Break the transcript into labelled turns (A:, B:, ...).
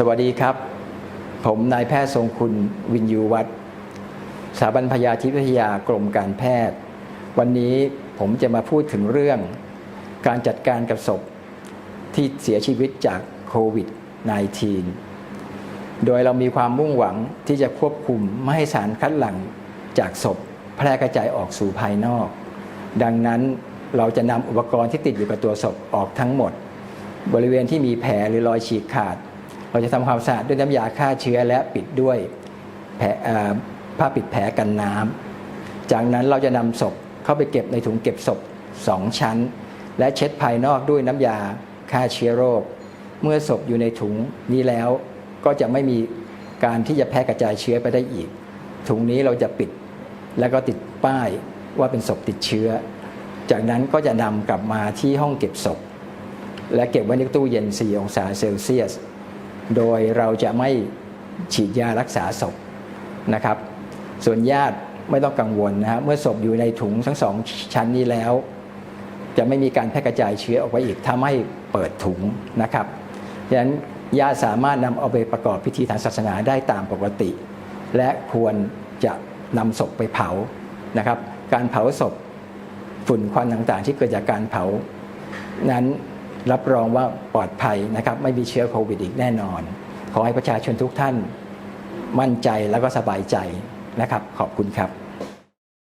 A: สวัสดีครับ ผมนายแพทย์ทรงคุณวินยูวัฒน์สถาบันพยาธิวิทยากรมการแพทย์ วันนี้ผมจะมาพูดถึงเรื่อง การจัดการกับศพที่เสียชีวิตจากโควิด -19 โดยเรามีความมุ่งหวังที่จะควบคุมไม่ให้สารคัดหลั่งจากศพแพร่กระจายออกสู่ภายนอก ดังนั้นเราจะนำอุปกรณ์ที่ติดอยู่กับตัวศพออกทั้งหมด บริเวณที่มีแผลหรือรอยฉีกขาด เราจะทำความสะอาดด้วยน้ำยาฆ่าเชื้อและปิดด้วยแผลผ้าปิดแผลกันน้ำจากนั้นเราจะนำศพเข้าไปเก็บในถุงเก็บศพ 2 ชั้น และเช็ดภายนอกด้วยน้ำยาฆ่าเชื้อโรค เมื่อศพอยู่ในถุงนี้แล้วก็จะไม่มีการที่จะแพร่กระจายเชื้อไปได้อีก ถุงนี้เราจะปิดแล้วก็ติดป้ายว่าเป็นศพติดเชื้อ จากนั้นก็จะนำกลับมาที่ห้องเก็บศพ และเก็บไว้ในตู้เย็น 4 องศาเซลเซียส โดยเราจะไม่ฉีดยารักษาศพนะครับ ส่วนญาติไม่ต้องกังวลนะฮะเมื่อศพอยู่ในถุงทั้งสองชั้นนี้แล้ว จะไม่มีการแพร่กระจายเชื้อออกไปอีกถ้าไม่เปิดถุงนะครับดังนั้นญาติสามารถนำเอาไปประกอบพิธีทางศาสนาได้ตามปกติ และควรจะนำศพไปเผานะครับ การเผาศพฝุ่นควันต่างๆ ที่เกิดจากการเผานั้น รับรองว่าปลอดภัยนะครับไม่มีเชื้อโควิดอีกแน่นอน ขอให้ประชาชนทุกท่านมั่นใจแล้วก็สบายใจนะครับ ขอบคุณครับ